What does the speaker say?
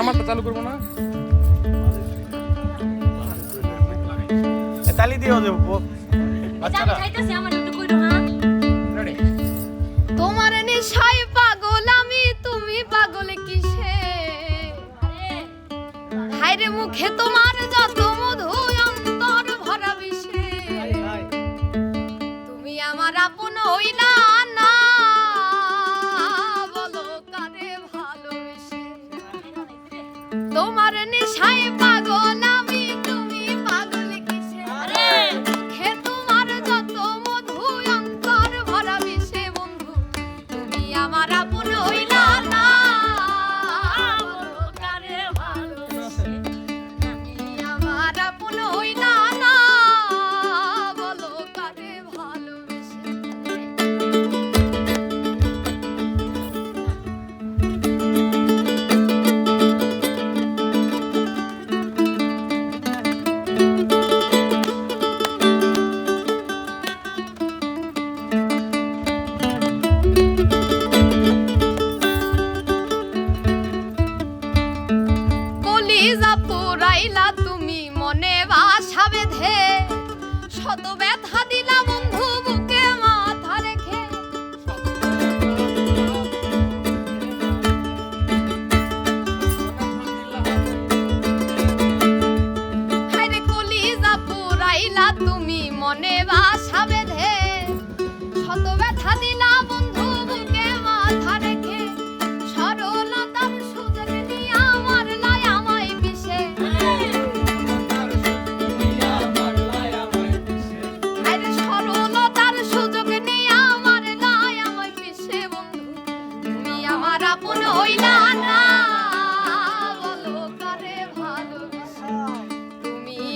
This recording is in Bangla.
আমারটা চালু করব না। তালি দিও যে বাচ্চারা। খাইতেছি আমার একটু কইরো না রেডি তোমার নেশায় পাগল আমি তুমি পাগল কিসে? হায়রে মুখে তোমার যত মধু অন্তর ভরা বিষে। তুমি আমার আপন হইলা তোমার নেশায় পুরাইলা তুমি মনে বাসা বেঁধে। শত ব্যথা দিলা বন্ধু বুকে মাথা রেখে। কলিজা পুরাইলা তুমি মনে বাসা